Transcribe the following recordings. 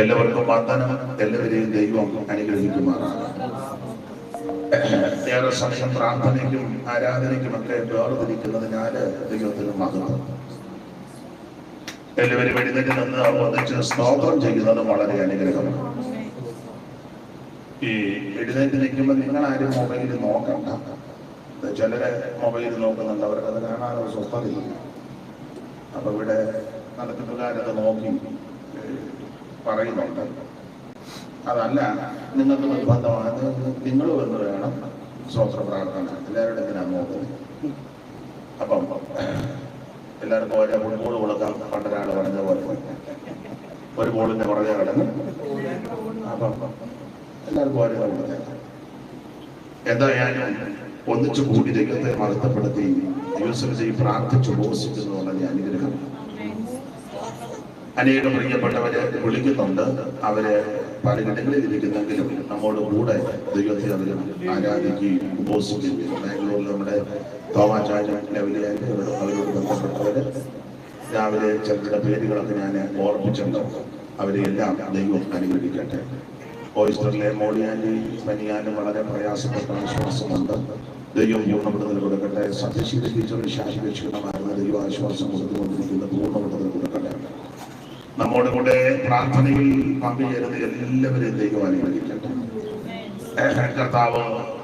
എല്ലാവർക്കും വാഗ്ദാനം എല്ലാവരെയും ദൈവം അനുഗ്രഹിക്കുമാറാണ്. ഏറെ സമയം പ്രാർത്ഥനയ്ക്കും ആരാധനയ്ക്കുമൊക്കെ വേർതിരിക്കുന്നതിനാല് ദൈവത്തിന് മഹത്വം എല്ലാവരും എഴുന്നേറ്റ് നിന്ന് ഒന്നിച്ച് സ്തോത്രം ചെയ്യുന്നത് വളരെ അനുഗ്രഹമാണ്. ഈ എഴുന്നേറ്റ് നിൽക്കുമ്പോൾ നിങ്ങൾ ആരും മൊബൈലിൽ നോക്കണ്ട. ചിലരെ മൊബൈലിൽ നോക്കുന്നുണ്ട് അവർക്ക് അത് കാണാനൊരു സ്വസ്ഥതയില്ല. അപ്പൊ ഇവിടെ നടത്തിപ്പുകാരത് നോക്കി. പറയുന്നുണ്ട്. അതല്ല നിങ്ങൾക്ക് നിർബന്ധമാണ്. നിങ്ങൾ വന്ന് വേണം സ്വത്ര പ്രാർത്ഥന. എല്ലാവരുടെ എന്തിനാണ് നോക്കുന്നത്. അപ്പം എല്ലാവർക്കും ഓരോ ഫുട്ബോൾ കൊടുക്കാം. പണ്ടൊരാൾ പറഞ്ഞ പോലെ. ഒരു ബോളിന്റെ പുറകെ കിടന്ന്. അപ്പം എല്ലാവർക്കും ഓരോ കൊടുക്കാം. എന്തായാലും ഒന്നിച്ചു കൂടി ദൈവത്തെ മഹത്വപ്പെടുത്തി യൂസഫ് പ്രാർത്ഥിച്ചു ഉപസിക്കുന്നു ഞാൻ അനുഗ്രഹം അനേകം പ്രിയപ്പെട്ടവരെ വിളിക്കുന്നുണ്ട്. അവർ പലയിടങ്ങളിൽ ഇരിക്കുന്നെങ്കിലും നമ്മോട് കൂടെ ദൈവത്തെ അവർ ആരാധിക്കുകയും ഉപസിക്കുകയും ബാംഗ്ലൂരിൽ നമ്മുടെ തോമാചാര്യ ലെവലിയായിട്ട് അവരോട് ബന്ധപ്പെട്ടവര് രാവിലെ ചിലരുടെ പേരുകളൊക്കെ ഞാൻ ഓർമ്മിച്ചിട്ടുണ്ട് അവരെയെല്ലാം ദൈവം അനുഗ്രഹിക്കട്ടെ. ഓയിസ്റ്ററിലെ മോളിയാൻഡി പനിയാനും വളരെ പ്രയാസപ്പെട്ട ആശ്വാസമുണ്ട് ദൈവം പൂർണപ്പെടുത്തൽ കൊടുക്കട്ടെ. സത്യശീല ടീച്ചറുടെ ശാശ്വതമായിരുന്ന ദൈവ ആശ്വാസം കൊടുത്തുകൊണ്ടിരിക്കുന്ന കൊടുക്കട്ടെ നമ്മോട് കൂടെ പ്രാർത്ഥനയിൽ പങ്കുചേരുന്ന എല്ലാവരെയും ദൈവം അനുഗ്രഹിക്കട്ടെ. കർത്താവ്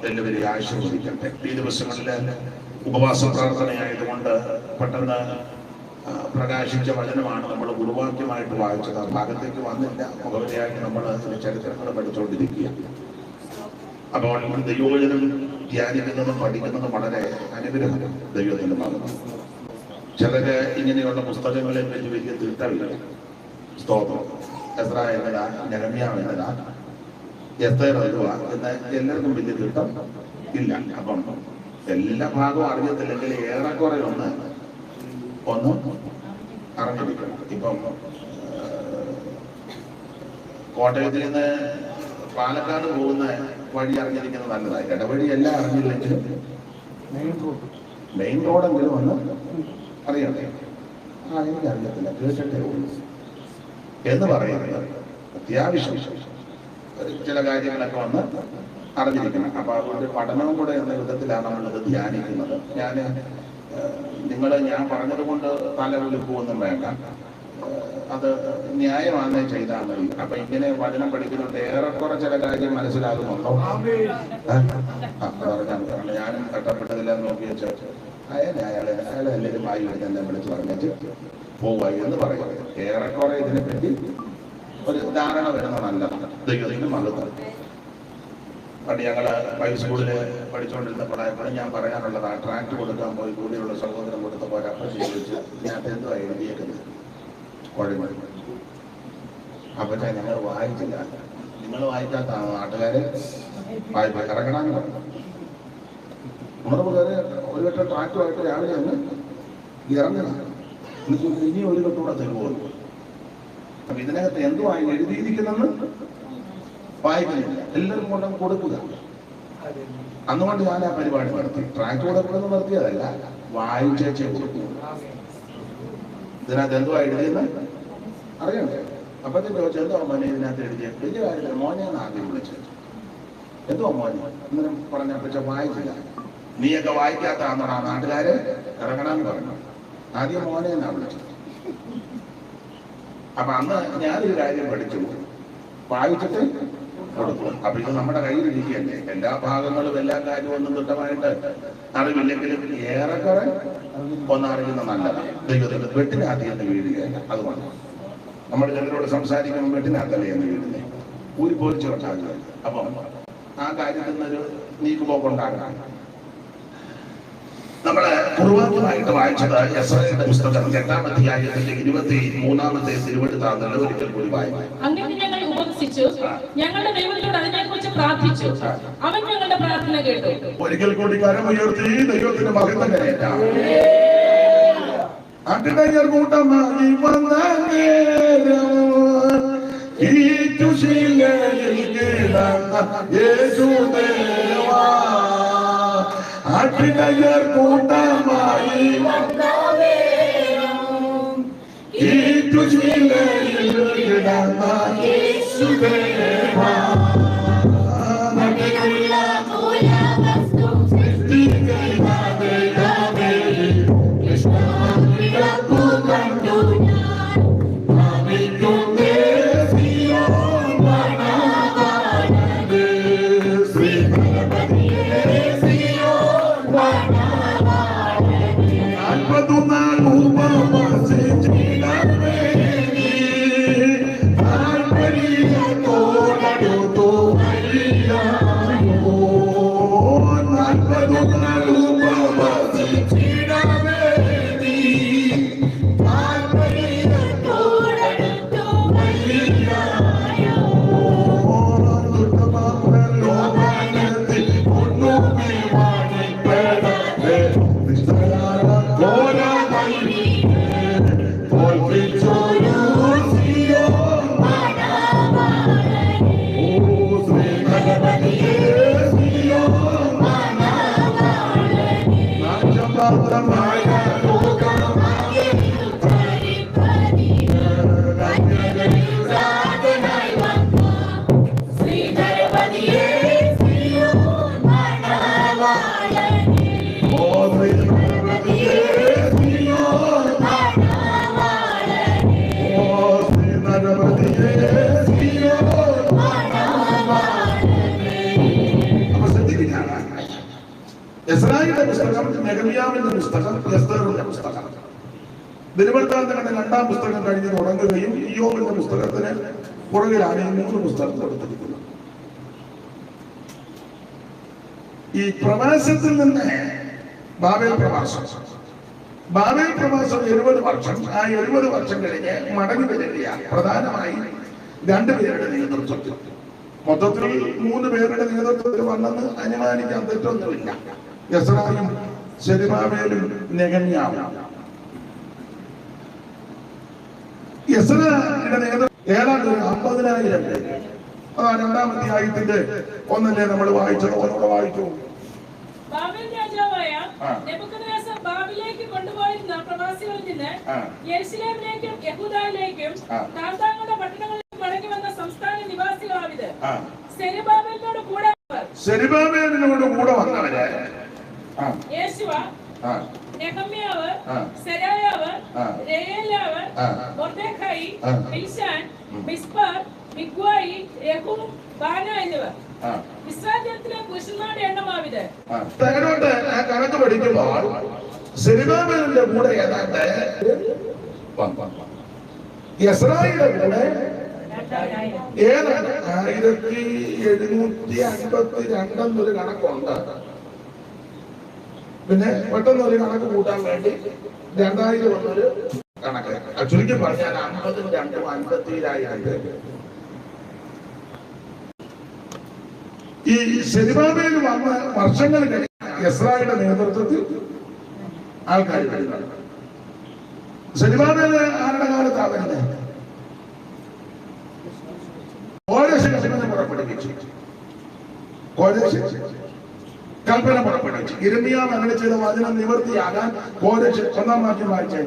എല്ലാവരെയും ആശീർവദിക്കട്ടെ. ഈ ദിവസങ്ങളിൽ ഉപവാസ പ്രാർത്ഥനയായതുകൊണ്ട് പെട്ടെന്ന് പ്രകാശിച്ച വചനമാണ് നമ്മൾ ഗുരുവാക്യമായിട്ട് വായിച്ചത്. ആ ഭാഗത്തേക്ക് വന്നില്ല. മുഖവരിയായിട്ട് നമ്മൾ ചരിത്രങ്ങൾ പഠിച്ചുകൊണ്ടിരിക്കുക. അപ്പോൾ ദൈവവചനം ധ്യാനിക്കുന്നതും പഠിക്കുന്നതും വളരെ അനുഗ്രഹം ദൈവത്തിന്റെ ഭാഗമാണ്. ചിലര് ഇങ്ങനെയുള്ള പുസ്തകങ്ങളെ പറ്റി വലിയ തിട്ടമില്ല സ്തോത്രം. എസ്ര എന്നതാ ഞരമ്യാവ് എന്നതാ എസ്തേർ എന്തുവാ എന്ന എല്ലാവർക്കും വലിയ തിട്ടം ഇല്ല. അപ്പം എല്ലാ ഭാഗവും അറിയത്തില്ലെങ്കിൽ ഏറെക്കുറെ ഒന്ന് ഒന്ന് അറിഞ്ഞിരിക്കണം. ഇപ്പം കോട്ടയത്തിൽ നിന്ന് പാലക്കാട് പോകുന്ന വഴി അറിഞ്ഞിരിക്കുന്നത് നല്ലതായി. ഇടവഴി എല്ലാം അറിഞ്ഞില്ലെങ്കിലും മെയിൻ റോഡെങ്കിലും ഒന്ന് അറിയണ്ടേ ആ എനിക്ക് അറിയത്തില്ല കേട്ടിട്ടേ ഉള്ളൂ. എന്ന് പറയുന്നത് അത്യാവശ്യം ചില കാര്യങ്ങളൊക്കെ വന്ന് അറിഞ്ഞിരിക്കണം. അപ്പൊ അതുകൊണ്ട് പഠനവും കൂടെ എന്ന വിധത്തിലാണ് നമ്മളിത് ധ്യാനിക്കുന്നത്. ഞാൻ നിങ്ങൾ ഞാൻ പറഞ്ഞത് കൊണ്ട് തല വേണ്ട. അത് ന്യായമാണ് ചെയ്താൽ മതി. അപ്പൊ ഇങ്ങനെ വചനം പഠിക്കുന്നുണ്ട് ഏറെക്കുറെ ചില കാര്യം മനസ്സിലാകുന്നുണ്ടോ? ഞാനും കട്ടപ്പെട്ടതില്ല നോക്കി വെച്ചു അയാളെ അയാളെ അയാളെ എല്ലാവരും വായി വരുന്നെല്ലാം വിളിച്ച് പറഞ്ഞിട്ട് പോവുക എന്ന് പറയും. ഏറെക്കുറെ ഇതിനെപ്പറ്റി ഒരു ധാരണ വരുന്ന നല്ലതാണ് ദൈവത്തിന് മകത്വം പണ്ട് ഞങ്ങൾ ഹൈസ്കൂളിൽ പഠിച്ചുകൊണ്ടിരുന്നപ്പോഴായപ്പോഴും ഞാൻ പറയാനുള്ളത് ആ ട്രാക്ട് കൊടുക്കാൻ പോയി കൂടിയുള്ള സഹോദരം കൊടുത്ത അപ്പം ചോദിച്ചു ഞാൻ എന്തോ എഴുതിയേക്കുന്നത് കുഴമഴി അപ്പൊ ഞങ്ങൾ വായിച്ചില്ല. നിങ്ങൾ വായിക്കാത്ത നാട്ടുകാര് വായ്പ ഇറങ്ങണമെന്ന് പറഞ്ഞു. കയറി ഒരു വട്ടം ട്രാക്ടറായിട്ട് രാവിലെ ഒന്ന് ഇറങ്ങണം ഇനി ഒരു കെട്ടൂടെ തരുമോ? അപ്പൊ ഇതിനകത്ത് എന്തുവായി എഴുതിയിരിക്കുന്നെന്ന് വായിക്കുന്നില്ല. എല്ലാവരും കൊണ്ട് കൊടുക്കുക. അന്നുകൊണ്ട് ഞാൻ ആ പരിപാടി നടത്തി. ട്രാക്ട് കൊടുക്കുന്നത് നിർത്തിയതല്ല വായിച്ചേച്ചേ കൊടുക്കുക ഇതിനകത്ത് എന്തുവാ എഴുതിയെന്ന് അറിയണ്ടേ അപ്പത്തേക്ക് ചോദിച്ചു എന്തോ മോനെ ഇതിനകത്ത് എഴുതിയ? വലിയ കാര്യത്തിൽ മോനെയാണ് ആദ്യം വിളിച്ചത്? എന്തോ മോനെ? പറഞ്ഞ പക്ഷെ വായിച്ചില്ല. നീയൊക്കെ വായിക്കാത്താന്നോടാ നാട്ടുകാരെ ഇറങ്ങണമെന്ന് പറഞ്ഞു. ആദ്യം മോനെ എന്നാ വിളിച്ചത്? അപ്പൊ അന്ന് ഞാനൊരു കാര്യം പഠിച്ചു. വായിച്ചിട്ട് കൊടുക്കും അപ്പൊ ഇത് നമ്മുടെ കയ്യിലിരിക്കുകയല്ലേ? എല്ലാ ഭാഗങ്ങളും എല്ലാ കാര്യവും ഒന്നും കൃത്യമായിട്ട് അറിവില്ലെങ്കിലും ഏറെക്കുറെ ഒന്നറിയുന്ന നല്ലതാണ്. ദൈവത്തിന്റെ വെട്ടിനകത്ത് എന്ന് വീഴുകയല്ല അതുകൊണ്ട് നമ്മൾ ചിലരോട് സംസാരിക്കുമ്പോൾ വെട്ടിനകത്തല്ലേ എന്ന് വീഴുന്നത് ഊരി പോരിച്ചു കൊണ്ടാകുക അപ്പം ആ കാര്യത്തിൽ നിന്നൊരു നീക്കുപോക്കുണ്ടാകണം. നമ്മൾ പൂർവാംഗമായിട്ട് വായിച്ചത് യസ്രയുടെ പുസ്തകം എട്ടാം അധ്യായത്തിന്റെ ഇരുപത്തി മൂന്നാമത്തെ തിരുവഴുത്താന്തൽ ഒരിക്കൽ കൂടി വായിക്കും. അങ്ങനെ ഞങ്ങൾ ഉപവസിച്ചു ഞങ്ങളുടെ ദൈവത്തോട് അതിനെക്കുറിച്ച് പ്രാർത്ഥിച്ചു. അവൻ ഞങ്ങളുടെ പ്രാർത്ഥന കേട്ടു. ഒരിക്കൽ കൂടി കരമുയർത്തി ദൈവത്തിന്റെ മഹിമ കരയേറ്റാം. അട്ടിടയർ കൂട്ടമായി വന്ന നേരം ഈ യേശുദേവാ அபிநயர் கூட்டமாயி ஈட்டு சிலையில் இடமா இயேசுதேவா alguna നെഹമ്യാവിന്റെ പുസ്തകം എസ്തറിന്റെ പുസ്തകം. ദിനവൃത്താന്തങ്ങളുടെ രണ്ടാം പുസ്തകം കഴിഞ്ഞ് തുടങ്ങുകയും ഇയോബിന്റെ പുസ്തകത്തിന് പുറകിലാണ് ഈ മൂന്ന് പുസ്തകം കൊടുത്തിരിക്കുന്നത് ഈ പ്രവാസത്തിൽ നിന്ന് ബാബേൽ പ്രവാസം. ബാബേൽ പ്രവാസം എഴുപത് വർഷം. ആ എഴുപത് വർഷം കഴിഞ്ഞ് മടങ്ങി വരികയാണ്. പ്രധാനമായും രണ്ടുപേരുടെ നേതൃത്വത്തിൽ. മൊത്തത്തിൽ മൂന്ന് പേരുടെ നേതൃത്വത്തിൽ വന്നെന്ന് അനുമാനിക്കാൻ തെറ്റൊന്നുമില്ല. യസ്രായും യസ്രയുടെ നേതൃത്വം ഏതാണ്ട് അമ്പതിനായിരം പേര്. ഒന്നല്ലേ നമ്മൾ വായിച്ചത്? ഒന്നുകൂടെ വായിച്ചു ബാബിലേക്ക് കൊണ്ടുപോയിരുന്ന പ്രവാസികളിൽ നിന്ന് ആ. യെരുശലേമിലേക്കും യഹൂദയിലേക്കും ആ. താന്താങ്ങളുടെ പട്ടണങ്ങളിലേക്ക് മടങ്ങി വന്ന സംസ്ഥാന നിവാസികളാവിത് സെരുബാബേലിനോട് കൂടെ വന്നവരെ കൂടെ യേശുവ നെഹമ്യാവ്. സെരായാവ്. രേയേലാവ്. മൊർദെഖായി യഹൂം ബാന എന്നിവർ. ഇസ്രായേലിലെ പുരുഷന്മാരുടെ എണ്ണമാവിത് കണക്ക് പഠിക്കുമ്പോൾ സെരിബാബേലിന്റെ കൂടെ ഏതാണ്ട് യസ്രായിയുടെ കൂടെ ഏതാണ്ട് ആയിരത്തി എഴുന്നൂറ്റി അൻപത്തി രണ്ടെന്നൊരു കണക്കുണ്ട്. പിന്നെ പെട്ടെന്ന് ഒരു കണക്ക് കൂട്ടാൻ വേണ്ടി രണ്ടായിരം വന്നൊരു കണക്ക്. ചുരുക്കി പറഞ്ഞാൽ അമ്പതും രണ്ടും അൻപത്തിരായിരം ഈ ശരിബാബയിൽ വന്ന വർഷങ്ങൾ കഴിഞ്ഞ എസ്രായുടെ നേതൃത്വത്തിൽ ആൾക്കാർ വരുന്നത് ശരിബാബയിൽ ആരുടെ കാലത്താണ് വരുന്നത് കോരശ് കൽപ്പന പുറപ്പെടുവിച്ചു. കോരശ് കൽപ്പന പുറപ്പെടുവിച്ചു. ഇരമിയാവ് അങ്ങനെ ചെയ്ത വചനം നിവൃത്തിയാകാൻ കോരച്ച് ഒന്നാം വാക്യം വായിച്ചു.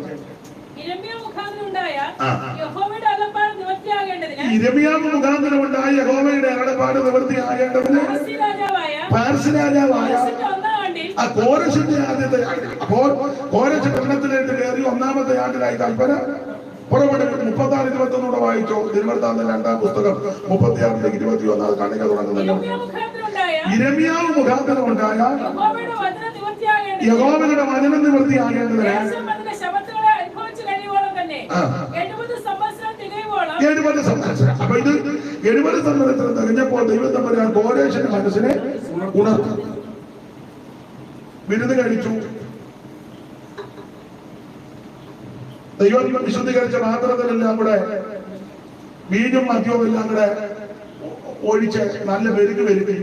ഇരമിയാവ് മുഖാന്തരം ഉണ്ടായ യഹോവയുടെ അടപാട് നിവൃത്തിയാകേണ്ടതിന് പാർസി രാജാവായ ആ കോരശിന്റെ ആദ്യത്തെ അപ്പോൾ കോരശ് ഭരണത്തിലേക്ക് കയറി ഒന്നാമത്തെ ആണ്ടിലായി കൽപ്പന പുറപ്പെടുവിട്ട് മുപ്പത്തി ആറ് ഇരുപത്തി ഒന്നൂടെ വായിച്ചോ. തിരുവനന്തപുരം രണ്ടാം പുസ്തകം മുപ്പത്തി ആറിലേക്ക് ഇരുപത്തി ഒന്നാം കണിക തുടങ്ങുന്നല്ലോ ഇരമിയാവ് മുഖാന്തരം ഉണ്ടായ യഹോവയുടെ വചനം നിവൃത്തിയാകേണ്ടതിന്. എഴുപത് സംവത്സരം അപ്പൊ ഇത് എഴുപത് സംവത്സരം തികഞ്ഞപ്പോൾ ദൈവം തമ്പുരാൻ കോരേശന്റെ മനസ്സിനെ ഉണർത്തി. വിരുന്ന് കഴിച്ചു. ദൈവം വിശുദ്ധീകരിച്ച പാത്രത്തിലെല്ലാം കൂടെ വീഞ്ഞും മദ്യവും എല്ലാം കൂടെ ഒഴിച്ച് നല്ല വെരുക്ക് വരുത്തി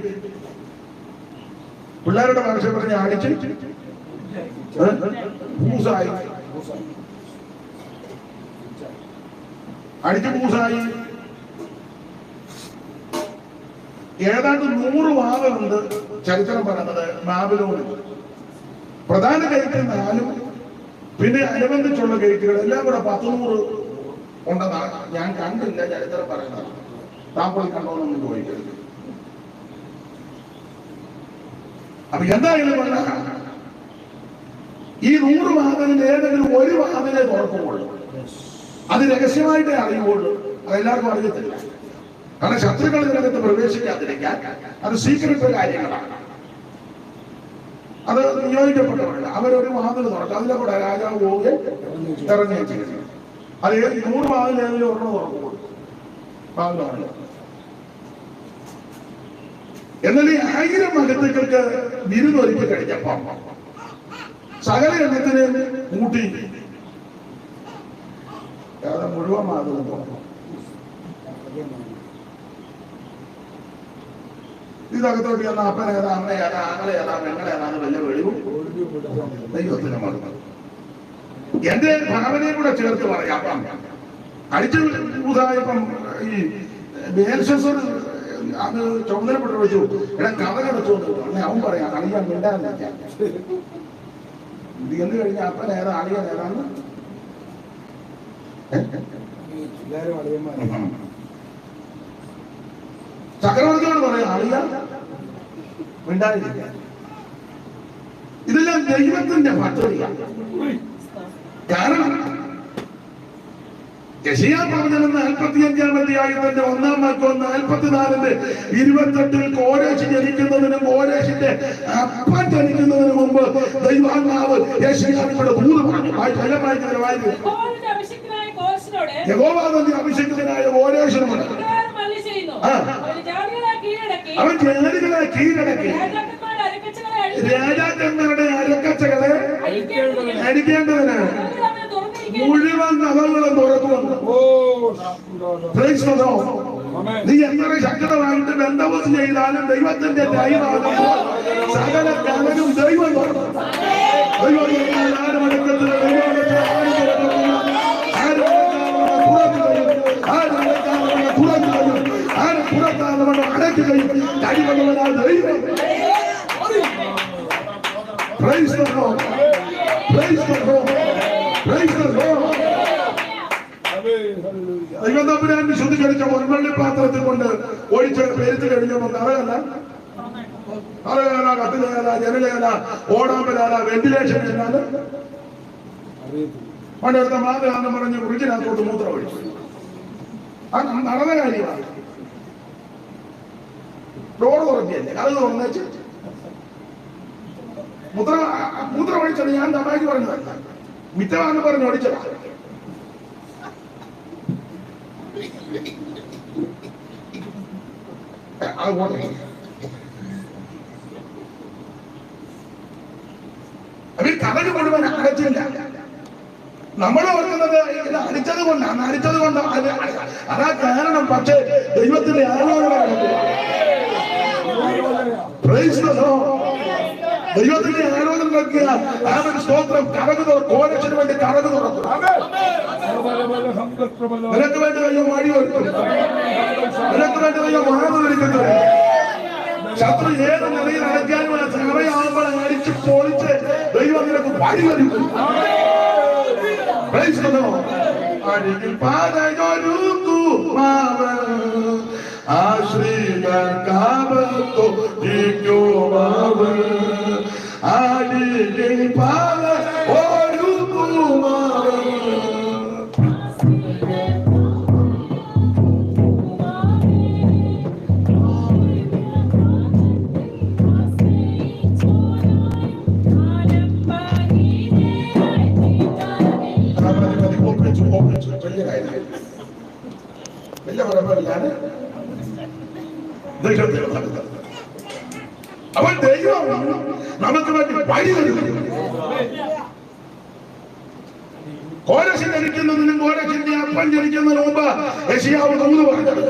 പിള്ളേരുടെ ഭാഷ പറഞ്ഞ് അടിച്ച്? പൂസായി അടിച്ച് പൂസായി ഏതാണ്ട് നൂറ് വാദമുണ്ട് ചരിത്രം പറയുന്നത് ബാബിലോണിൽ പ്രധാന ഗേറ്റ് നാലും പിന്നെ അനുബന്ധിച്ചുള്ള ഗേറ്റുകൾ എല്ലാം കൂടെ പത്തുനൂറ് ഉണ്ടെന്നാണ്. ഞാൻ കണ്ടില്ല ചരിത്രം പറയുന്നത്. താങ്കൾ കണ്ടോന്നൊന്നും ചോദിക്കരുത്. അപ്പൊ എന്തായാലും പറഞ്ഞ ഈ നൂറ് വാതിലിൽ ഏതെങ്കിലും ഒരു വാതിലെ തുറക്കുള്ളൂ. അത് രഹസ്യമായിട്ടേ അറിയുള്ളൂ. അതെല്ലാവർക്കും അറിയത്തില്ല. കാരണം ശത്രുക്കൾ ഇതിനകത്ത് പ്രവേശിക്കാതിരിക്കാൻ അത് സീക്രട്ട് കാര്യങ്ങളാണ്. അത് നിയോഗിക്കപ്പെട്ടവരല്ല അവരൊരു വാതിൽ തുറക്കും. അതിലെ കൂടെ രാജാവ് ഇറങ്ങുകയും ചെയ്യുന്നു അത് നൂറ് വാതിൽ ഏതെങ്കിലും ഒരെണ്ണം തുറക്കുള്ളൂ വാതിലാണ് എന്നാൽ ഈ ആയിരം അകത്തുക്കൾക്ക് വിരുന്നൊരുക്കി കഴിഞ്ഞപ്പം സകല എണ്ണത്തിന് കൂട്ടി മുഴുവൻ മാതൃകം തുറന്നു ഇതകത്തോട്ട് ചെന്ന അപ്പൻ ഏതാ അമ്മ ഏതാ ആങ്ങളെ ഏതാ പെങ്ങളെ ഏതാന്ന് വല്ല വെളിവും ദൈവത്തിന് മറന്നു എന്റെ ഭാവനയും കൂടെ ചേർത്ത് പറയാം. അടിച്ചു ഉദാഹരണം ഈ ബേൽഷസർ അത് ചുമതലപ്പെട്ട് വെച്ചു. എടാ കഥ കിടച്ചു അവൻ പറയാം അളിയാൻ മിണ്ടാന്ന് വെച്ചാൽ കഴിഞ്ഞാൽ എന്ന് കഴിഞ്ഞ അപ്പൻ ഏതാ അളിയാൻ ഏതാന്ന് ഏ? പറയാം അളിയ മിണ്ടാതിരിക്കാൻ ഇതെല്ലാം ദൈവത്തിന്റെ പദ്ധതിയാണ് കാരണം യശയാ പ്രവചനം അധ്യായത്തിന്റെ ഒന്നാം വാക്യം നാൽപ്പത്തിനാലിന്റെ ഇരുപത്തെട്ടിൽ കോരേശ് ജനിക്കുന്നതിന് കോരേശിന്റെ അപ്പൻ ജനിക്കുന്നതിന് മുമ്പ് ദൈവാത്മാവ് യശയാവിയുടെ ദൂത് പറഞ്ഞു. വായിച്ചു എല്ലാം വായിക്കുന്നതിന് വായിക്കും യഹോവയുടെ അഭിഷിക്തനായ കോർസിനോട് അഭിഷേകത്തിനായ കോരേശനുമാണ് അവൻ ജാതികളെ കീഴടക്കി. അവൻ ജാതികളെ കീഴടക്കി. രാജാക്കന്മാരുടെ അരക്കച്ചകളെ അഴിച്ചു. മുഴുവൻ അരക്കച്ചകളെ തുറന്നു തുറക്കുമെന്ന് ഓ. നീ എത്ര ശക്തമായിട്ട് ബന്ധവും ചെയ്താലും ദൈവത്തിന്റെ ദൈവമാകുമ്പോൾ സകല കലനും ദൈവം. ദൈവം അടയ്ക്കുകയും കഴിവുള്ളവനായ ദൈവം Praise the Lord. Praise the Lord. Praise the Lord. ആമേൻ. ഹല്ലേലൂയ. ദൈവം കഴിച്ച പൊൻവള്ളി പാത്രത്തിൽ കൊണ്ട് ഒഴിച്ച് പേരിച്ച് കഴിഞ്ഞപ്പോൾ തറയല്ല തറയല കത്തിലേല ജനലേല ഓടാമ്പലാല വെന്റിലേഷൻ അറിയത്തില്ല. പണ്ടെടുത്ത മാതാന്ന് പറഞ്ഞ് കുറിച്ചിനകത്തോട്ട് മൂത്രം ഒഴിച്ചു നടന്ന കാര്യമാണ് ഡോർ ഉറപ്പിയല്ലേ? അത് തുറന്നേച്ച് മുദ്ര മുദ്ര ഒഴിച്ചത് ഞാൻ തമാക്കി പറഞ്ഞു മിറ്റമാന്ന് പറഞ്ഞ് ഒഴിച്ചതാ. അത് പോട്ടെ. അവർ കഥക് മുഴുവൻ അടച്ചില്ല നമ്മൾ ഓർക്കുന്നത് ഇത് അടിച്ചത് കൊണ്ടാണ്. അടിച്ചത് കൊണ്ടാണ് അത് കാരണം പക്ഷേ ദൈവത്തിന്റെ ആലോചന കണ്ടു Praise the Lord. ദൈവത്തിന്റെ ആരോഗ്യം നൽകിയ അവൻ സ്തോത്രം കറകു തുറ കോരക്ഷന് വേണ്ടി കറകു തുറക്കും. നിനക്ക് വേണ്ടി ദൈവം വഴി ഒരുക്കും. നിനക്ക് വേണ്ടി ദൈവം മാർഗം ഒരുക്കുന്നത് ശത്രു ഏത് നിലയിൽ അയക്കാനും സമയമാകുമ്പോൾ അടിച്ച് പൊളിച്ച് ദൈവം നിനക്ക് വഴി ഒരുക്കും. ஆசிரியர் காபத்து நீக்குவாவன் to open to, bring ദൈവത്തിൽ. അവൻ ദൈവം. നമുക്ക് വേണ്ടി വഴി കോരശി ധരിക്കുന്നതിനും കോരശിന്റെ അപ്പൻ ജനിക്കുന്നതിന് മുമ്പ് യശിയാവ് നൂൽ പറഞ്ഞത്.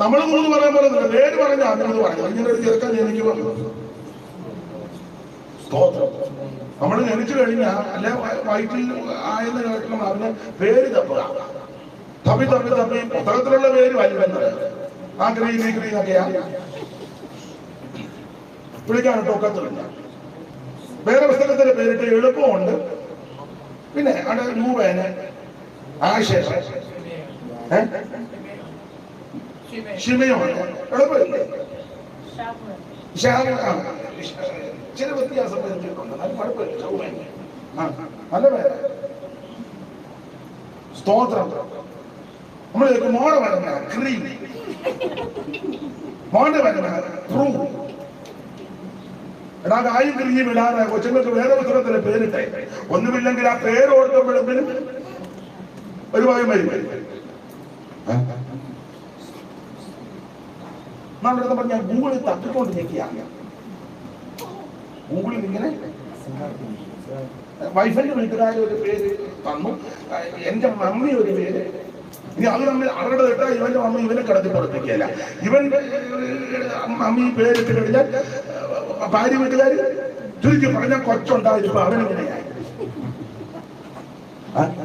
നമ്മൾ നൂൽ പറയാൻ പോലെ പേര് പറഞ്ഞ അങ്ങനെ പറഞ്ഞു ഇങ്ങനെ ഒരു ചെറുക്കൻ എനിക്ക് പറഞ്ഞു സ്തോത്രം. നമ്മൾ ജനിച്ചു കഴിഞ്ഞാൽ അല്ലെ വയറ്റിൽ ആയെന്ന് കേൾക്കണം അതിന് പേര് തപ്പുക. തപ്പി തമ്മി തമ്മി പുസ്തകത്തിലുള്ള പേര് വരുമെന്നത് ആ ഗ്രീൻ ഗ്രീൻ ഒക്കെയാ. വിളിക്കാൻ ഒക്കത്തില്ല വേറെ പുസ്തകത്തിന്റെ പേരിട്ട് എളുപ്പമുണ്ട്. പിന്നെ അവിടെ രൂപേന ആശേഷ ഷിമയുമാണ് എളുപ്പമില്ലേ? ശാല ആ, ചില വ്യത്യാസം സ്തോത്രം. നമ്മൾ മോണ വരുന്ന ക്രീം മോണ വരുന്ന പ്രൂ എടാ കായും ക്രീം ഇടാതെ കൊച്ചുങ്ങൾക്ക് വേദപുസ്തകത്തിന്റെ പേരിട്ടെ. ഒന്നുമില്ലെങ്കിൽ ആ പേര് ഓർത്തപ്പെടുമ്പോഴും ഒരു ഭയം വരും നമ്മളിടത്ത് പറഞ്ഞ ഗൂഗിളിൽ തപ്പിക്കൊണ്ട് ഞെക്കിയാണ് ഗൂഗിളിൽ ഇങ്ങനെ വൈഫിന്റെ വീട്ടുകാർ ഒരു പേര് തന്നു. എന്റെ മമ്മി ഒരു പേര് ഇനി അത് തമ്മിൽ അവരുടെ ഇട്ടാ ഇവന്റെ അമ്മ ഇവനെ കിടത്തി പുറത്തേക്കല്ല ഇവൻ അമ്മി പേരിട്ട് കഴിഞ്ഞാൽ ഭാര്യ വീട്ടുകാർ ചുരുക്കി പറഞ്ഞ കൊച്ചുണ്ടായിട്ട് അവനെങ്ങനെയായി.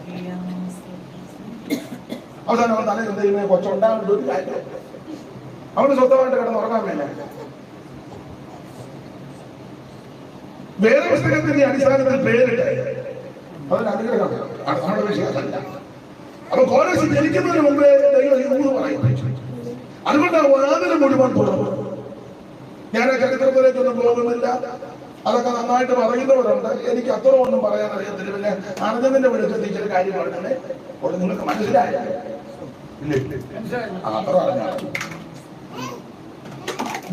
ഇങ്ങനെയായി അവസാനം അവൻ തലയിൽ എന്തെങ്കിലും കൊച്ചുണ്ടാകേണ്ട ഒരു കാര്യം. അവന് സ്വന്തമായിട്ട് കിടന്ന് ഉറങ്ങാൻ വേണ്ട വേറെ പുസ്തകത്തിന്റെ അടിസ്ഥാനത്തിൽ പേരിട്ട് അതിന് അനുഗ്രഹം. അടുത്ത വിഷയമല്ല അപ്പൊ കോലസ് ജനിക്കുന്നതിന് മുമ്പേ ദൈവം ഈ ഊന്ന് പറയും അതുകൊണ്ട് ആ വാതിൽ മുഴുവൻ തുറന്നു ഞാൻ ആ ചരിത്രത്തിലേക്കൊന്നും പോകുന്നില്ല. അതൊക്കെ നന്നായിട്ട് പറയുന്നവരുണ്ട്. എനിക്ക് അത്ര ഒന്നും പറയാൻ അറിയത്തില്ല. പിന്നെ അറിഞ്ഞതിന്റെ വെളിച്ചത്തിൽ ചില കാര്യം പറഞ്ഞേ. അവിടെ നിങ്ങൾക്ക് മനസ്സിലായ അത്ര അറിഞ്ഞാൽ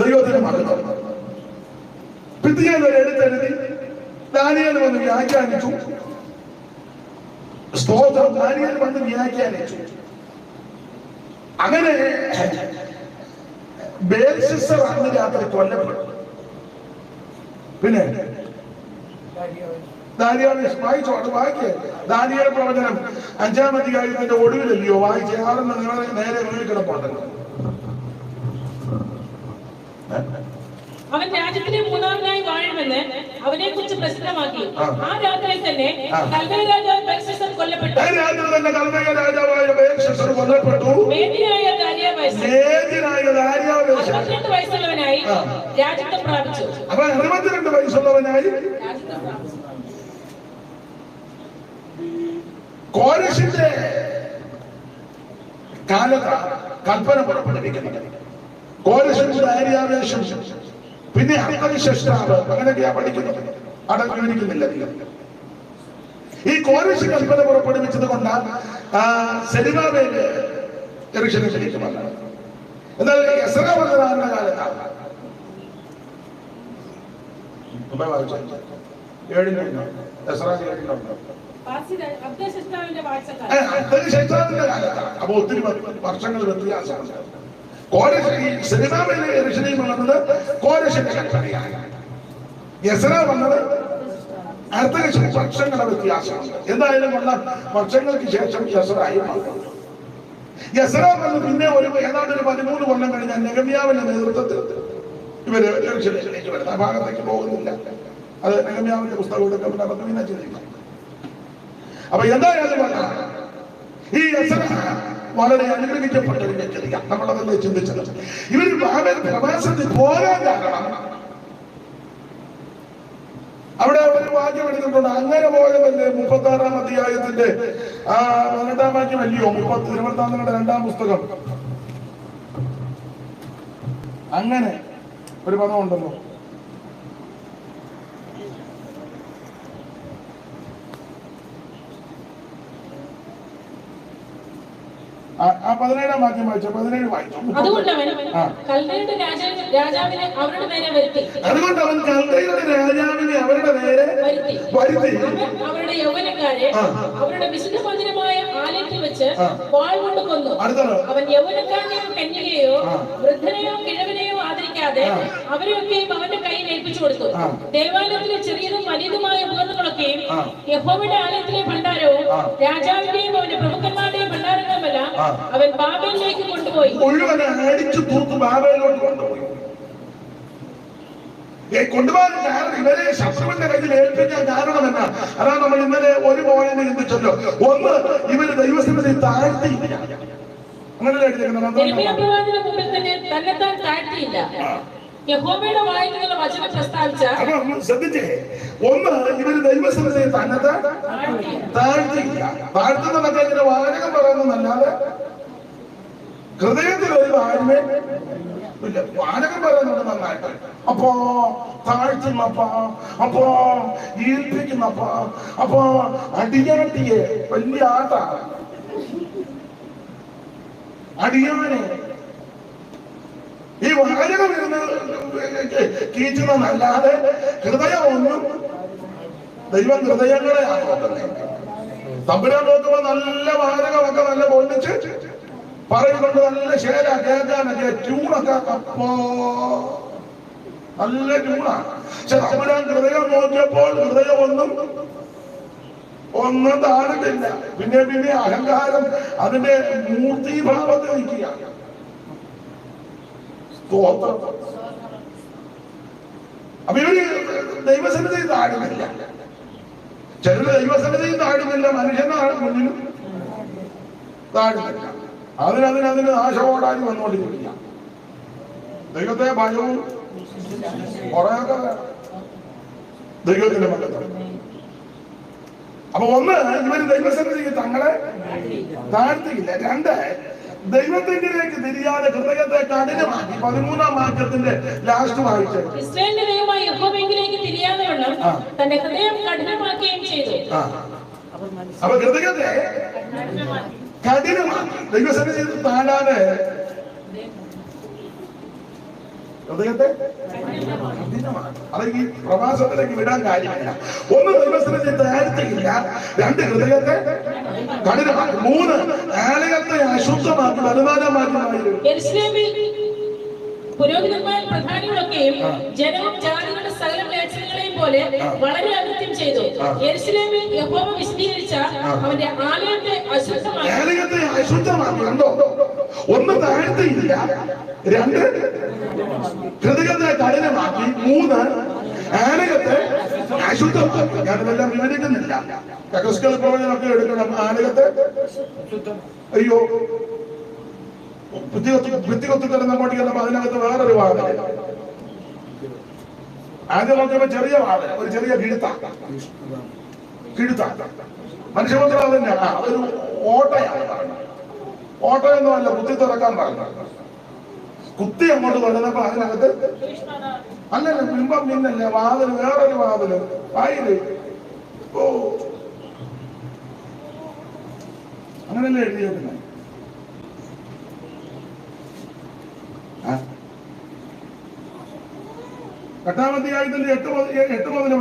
ദൈവത്തിന് മറന്നു പിത്തിയാൻ ഒരു എഴുത്തെഴുതി ദാനിയൽ വന്ന് വ്യാഖ്യാനിച്ചു. സ്തോത്രം ദാനിയൽ വന്ന് വ്യാഖ്യാനിച്ചു അങ്ങനെ അന്ന് രാത്രി കൊല്ലപ്പെട്ടു. പിന്നെ അത് വായിക്കേ. പ്രവചനം അഞ്ചാം അധികാരത്തിന്റെ ഒടുവിലല്ലയോ? വായിച്ച് ആറെന്ന് നിങ്ങളെ നേരെ വീട് കിടപ്പുണ്ടല്ലോ. അവൻ രാജ്യത്തിന്റെ മൂന്നാമനായി വാഴുമെന്ന് അവനെ കുറിച്ച് പ്രസിദ്ധമാക്കി. ആ. തന്നെ രാജാവ് കൊല്ലപ്പെട്ടു. രാത്രി തന്നെ മേദിനായ അറുപത്തിരണ്ട് വയസ്സുള്ളവനായി ആ. പ്രാപിച്ചു. അപ്പൊ അറുപത്തിരണ്ട് വയസ്സുള്ളവനായി രാജ്യത്വം പ്രാപിച്ചു. കോരശിന്റെ കാലത്ത് കൽപ്പന പുറപ്പെടുവിക്കുന്നത്. കോരശിന്റെ ദാരിയാവേശം. പിന്നെ അർത്ഥവിശിഷ്ടാവ് അങ്ങനെയൊക്കെയാ പഠിക്കുന്നത് അടങ്ങി ഈ കോരശി കൽപ്പന പുറപ്പെടുവിച്ചത് കൊണ്ടാണ് സെലിമാവേൽ എന്നാൽ കാലത്താണ് കാലത്താണ് അപ്പൊ ഒത്തിരി വർഷങ്ങൾ വ്യത്യാസമുണ്ട്. കോരശ് ഈ സിനിമാവിലെ ഋഷിനിയും വന്നത്? കോരശിന്റെ കൽപ്പനയാണ് യസറ വന്നത് അർത്ഥകശി വർഷങ്ങളുടെ വ്യത്യാസമുണ്ട് എന്തായാലും വന്ന വർഷങ്ങൾക്ക് ശേഷം യസറായി മാറും യസറ വന്ന് പിന്നെ ഒരു ഏതാണ്ട് ഒരു പതിമൂന്ന് കൊല്ലം കഴിഞ്ഞ നെഗമ്യാവിന്റെ നേതൃത്വത്തിൽ ഇവർ ഋഷിലേക്ക് വരുന്നത് ആ ഭാഗത്തേക്ക് പോകുന്നില്ല. അത് നെഗമ്യാവിന്റെ പുസ്തകം എടുക്കുമ്പോൾ അതൊക്കെ പിന്നെ ചിന്തിക്കാം അപ്പൊ എന്തായാലും ഈ യസറ വളരെ അനുഗ്രഹിക്കപ്പെട്ട ഒരു വ്യക്തിയാണ് നമ്മളതൊന്ന് ചിന്തിച്ചത്. ഇവർ ബാബേൽ പ്രവാസത്തിൽ പോകാൻ കാരണം അവിടെ ഒരു വാക്യം എടുത്തിട്ടുണ്ട് അങ്ങനെ പോയതല്ലേ മുപ്പത്തി ആറാം അധ്യായത്തിന്റെ ആ പതിനെട്ടാം വാക്യം അല്ലയോ മുപ്പത്തി ഇരുപത്തി രണ്ടാം പുസ്തകം. അങ്ങനെ ഒരു പദം ഉണ്ടല്ലോ ആ- പതിനേഴാം വാക്യം വായിച്ചോ? പതിനേഴ് വായിച്ചു. അതുകൊണ്ട് അവൻ ആ. രാജാവിനെ അവരുടെ നേരെ വരുത്തി. അവരുടെ യൗവനക്കാരെ അവരുടെ വിശുദ്ധ മന്ദിരമായ വെച്ച്. വാൾ കൊണ്ട് കൊന്നു അവൻ യൗവനക്കാരനെയോ കന്യകയോ. വൃദ്ധനെയോ കിഴവനെയോ ആദരിക്കാതെ. അവരെയൊക്കെയും അവന്റെ കയ്യിൽ ഏൽപ്പിച്ചു കൊടുത്തു. ദേവാലയത്തിലെ ചെറിയതും വലിയതുമായ ഉപകരണങ്ങളൊക്കെയും. യഹോവയുടെ ആലയത്തിലെ ഭണ്ഡാരവും. രാജാവിന്റെയും അവന്റെ പ്രമുഖന്മാരുടെയും ഭണ്ഡാരങ്ങളുമെല്ലാം. അവൻ ബാബയിലേക്ക് കൊണ്ടുപോയി മുഴുവൻ അടിച്ചു തൂത്ത് ബാബയിലോട്ട് കൊണ്ടുപോയി കൊണ്ടുപോകാൻ കാരണം ഇവരെ ശത്രുവിന്റെ കയ്യിൽ ഏൽപ്പിക്കാൻ കാരണം എന്നാ അതാ നമ്മൾ ഇന്നലെ ഒരു പോയിന്റ് ചിന്തിച്ചല്ലോ ഒന്ന് ഇവർ യഹോവയുടെ വായിൽ നിന്നുള്ള വചനം പ്രസ്താവിച്ച ശ്രദ്ധിച്ചേ. ഒന്ന് ഇവർ ദൈവസ്ഥിതി തന്നെ താഴ്ത്തിയില്ല. താഴ്ത്തുന്നതൊക്കെ ഇങ്ങനെ വാചകം പറയുന്നതല്ലാതെ ഹൃദയത്തിൽ താഴ്മ ഇല്ല വാചകം പറയുന്നുണ്ട് നന്നായിട്ട് അപ്പോ താഴ്ത്തുന്നപ്പ അപ്പോ ഈൽപ്പിക്കുന്നപ്പ അപ്പോ അടിയാട്ടിയെ വലിയ ആട്ട അടിയാനെ ഈ വാചകം ഇരുന്ന് ഹൃദയം ഒന്നും ദൈവം ഹൃദയങ്ങളെയാണ് നോക്കുന്നത് തമ്പുരാൻ നോക്കുമ്പോ നല്ല വാചകമൊക്കെ നല്ല പൊള്ളിച്ച് പറയുന്നുണ്ട് നല്ല ശേര കേൾക്കാനൊക്കെ ട്യൂണൊക്കെ അപ്പോ നല്ല ട്യൂണാണ് പക്ഷെ തമ്പുരാൻ ഹൃദയം നോക്കിയപ്പോൾ ഹൃദയം ഒന്നും ഒന്നും താണിട്ടില്ല പിന്നെ പിന്നെ അഹങ്കാരം അതിന്റെ മൂർത്തിഭാവത്തിൽ നിൽക്കുക സ്തോത്രം. ദൈവസന്നിധി താഴുന്നില്ല. ചിലര് ദൈവസന്നിധി താഴുന്നില്ല. മനുഷ്യനാണ് മുന്നിലും താഴുന്നില്ല. അതിനതിന് അതിന് നാശമോടാനും വന്നുകൊണ്ടിരിക്കുക ദൈവത്തെ ഭയവും കുറെയൊക്കെ. ദൈവത്തിന്റെ മക്കൾ അപ്പൊ ഒന്ന് ഇവർ ദൈവസന്നിധിക്ക് തങ്ങളെ താഴ്ത്തിയില്ല. രണ്ട് ദൈവത്തിങ്കിലേക്ക് തിരിയാതെ ഹൃദയത്തെ കഠിനമാക്കി പതിമൂന്നാം വാക്യത്തിന്റെ ലാസ്റ്റ് വായിച്ചത്. ഇസ്രായേലിന്റെ ദൈവമായ യഹോവെങ്കിലേക്ക് തിരിയാതെ വണ്ണം തന്റെ ഹൃദയം കഠിനമാക്കുകയും ചെയ്തു. ആ. അപ്പൊ ഹൃദയത്തെ കഠിനമാക്കി ദൈവസന്നിധി താഴാതെ ഹൃദയത്തെ കഠിനമാക്കി അത് പ്രവാസത്തിലേക്ക് വിടാൻ കാര്യമില്ല. ഒന്ന് ദൈവസന്നിധി താഴ്ത്തിയില്ല രണ്ട് ഹൃദയത്തെ കഠിനമാക്കി. മൂന്ന് ആലയത്തെ അശുദ്ധമാക്കി വരുമാനമാക്കി പുരോഹിതന്മാർ പ്രധാനികളൊക്കെയും ജനവും ജാതികളുടെ സകല മേഖലകളെയും പോലെ വളരെ അകൃത്യം ചെയ്തു. എരുസലേമിൽ യഹോവ വിശദീകരിച്ച അവന്റെ ആലയത്തെ അശുദ്ധമാക്കി. അശുദ്ധമാക്കി. കണ്ടോ ഒന്ന് താഴ്ത്തിയില്ല രണ്ട് ഹൃദയത്തെ കഠിനമാക്കി. മൂന്ന് ആലയത്തെ അശുദ്ധമാക്കി. ഞാനിതെല്ലാം വിവരിക്കുന്നില്ല. പ്രവചനമൊക്കെ എടുക്കണം. ആലയത്തെ? അയ്യോ. അതിനകത്ത് വേറൊരു വാതിൽ ആദ്യം നോക്കിയപ്പോ ചെറിയ വാതിൽ ഒരു ചെറിയ കിഴുത്ത കിഴുത്ത മനുഷ്യപുത്രം അതന്നെ. ഒരു ഓട്ടയാണ് ഓട്ടയൊന്നുമല്ല കുത്തി തുറക്കാൻ പറഞ്ഞു കുത്തി അങ്ങോട്ട് തുറന്നപ്പോ അതിനകത്ത് അല്ലല്ല ബിംബം പിന്നല്ല വാതിൽ വേറൊരു വാതിൽ. വായിൽ. ഓ. അങ്ങനല്ലേ എഴുതിയേക്കുന്നത്? ആ? എട്ടാം എട്ട് മുതൽ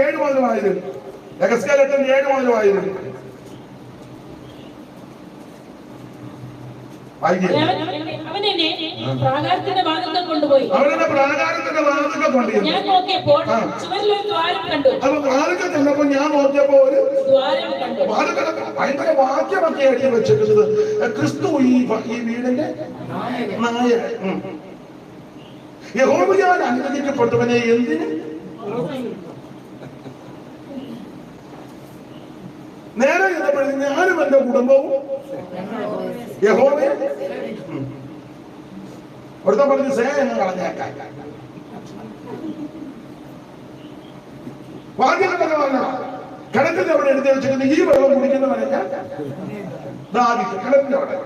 ഏഴ് മുതൽ വായത് എഗസ്കേൽ എട്ടിന്റെ ഏഴ് മുതൽ വായത് വായിക്കുക അവൻ പ്രാകാരത്തിന്റെ ഭാഗത്ത് കൊണ്ടുപോയി. അവനെന്നെ പ്രാകാരത്തിന്റെ ഭാഗത്ത് കൊണ്ടുപോയി. ഞാൻ നോക്കിയപ്പോൾ ആ. ചുവരിലൊരു ദ്വാരം കണ്ടു. അപ്പൊ വാതിലൊക്കെ ചെന്നപ്പോ ഞാൻ നോക്കിയപ്പോ ഒരു ദ്വാരം കണ്ടു. ഭയങ്കര വാക്യമൊക്കെ എഴുതി വെച്ചിട്ടുള്ളത് ക്രിസ്തു ഈ ഈ വീടിന്റെ നായകൻ ഉം. യഹോവയാൽ അനുവദിക്കപ്പെട്ടവനെ എന്തിന്? നേരെ ചെന്നപ്പോഴേ ഞാനും എന്റെ കുടുംബവും യഹോവയെ ഉം. പറഞ്ഞു സേന സ്നേഹം കളഞ്ഞേക്കാൻ. വാക്യങ്ങളൊക്കെ പറഞ്ഞ കിണറ്റിന്റെ അവിടെ എടുത്ത് വെച്ചിരുന്നു ഈ വെള്ളം കുടിക്കുന്നവനെ ഞാൻ കിണറ്റിന്റെ അവിടെ.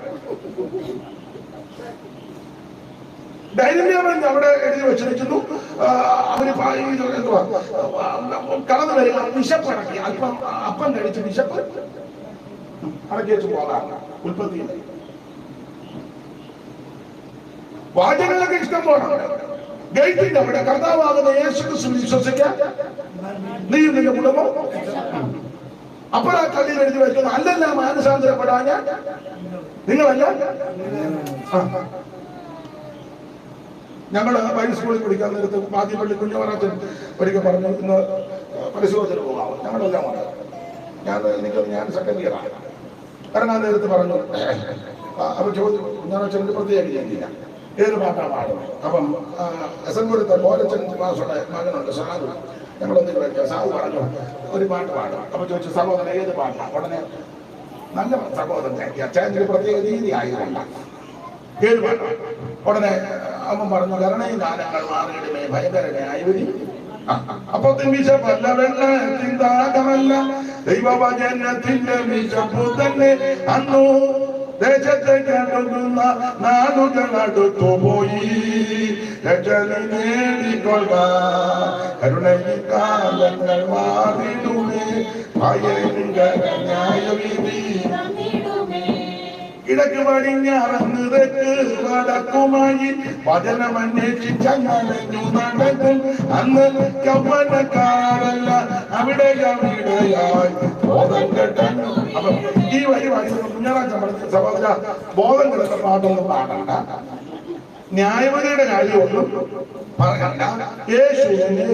ടേബിളിൽ അവിടെ എഴുതി വെച്ചിരിക്കുന്നു. അവർ എന്തുവാ? കടന്നു വരിക വിശപ്പടക്കി അല്പം അപ്പം കഴിച്ച് വിശപ്പ് അടക്കി വെച്ച് പോകാം. ഉൽപ്പത്തി വാചകങ്ങളൊക്കെ ഇഷ്ടം പോകണം ഗേറ്റിന്റെ അവിടെ കർത്താവാകുന്ന യേശു ക്രിസ്തു വിശ്വസിക്കാൻ നീ നിന്റെ കുടുംബം അപ്പോൾ ആ കള്ളിയിൽ എഴുതി വെക്കുന്നത് അല്ലല്ല മാനസാന്തരപ്പെടാൻ നിങ്ങളല്ല. ഞങ്ങൾ ബൈബിൾ സ്കൂളിൽ പഠിക്കാൻ നേരത്ത് മാധ്യമപ്പള്ളി കുഞ്ഞവരാജൻ ഒരിക്കൽ പറഞ്ഞു ഇന്ന് പരിശോധന പോകാം. ഞങ്ങളെല്ലാം ഉണ്ട്. ഞാൻ എനിക്ക് ഞാൻ സെക്കൻഡ് ആണ്. ഇറങ്ങാൻ നേരത്ത് പറഞ്ഞു അപ്പൊ ചോദിച്ചു പ്രത്യേകിച്ച് ഞാൻ ചെയ്യില്ല ഏത് പാട്ടാണ് പാടുന്നത് അപ്പം പുരത്തെ പോലച്ചൻ മാസുടെ മകനുണ്ട് സാധു. ഞങ്ങളൊന്നും വയ്ക്കുക സാധു പറഞ്ഞു. ഒരു പാട്ട് പാടും. അപ്പൊ ചോദിച്ചു സഹോദരൻ ഏത് പാട്ടാണ് ഉടനെ നല്ല സഹോദരൻ അച്ഛന്റെ പ്രത്യേക രീതി ആയിരുന്നില്ല ഏത് പാട്ടാണ് ഉടനെ അവൻ പറഞ്ഞു കരണയും കാലങ്ങൾ മാറിയിടമേ ഭയങ്കരനെ ആയുരി അപ്പൊ വിശപ്പല്ല വെള്ളത്തിൻ ദാഹമല്ല ദൈവവചനത്തിന്റെ വിശപ്പു തന്നെ അന്നു ദേശത്തെ കണ്ടുന്ന നാടുകൾ അടുത്തു പോയി രക്ഷലി നേടിക്കൊള്ള കരുണയിൽ കാലങ്ങൾ മാറിടുമേ ഭയങ്കര ന്യായവിധി കിഴക്ക് പടിഞ്ഞാറന്ന് വടക്കുമായി നടക്കും. അന്ന് കവനക്കാരല്ല അവിടെ ഈ വരി സഹോദര ബോധം കിടന്ന പാട്ടൊന്നും പാടണ്ട. ന്യായവതിയുടെ കാര്യമൊന്നും പറയണ്ട. യേശുവിനെ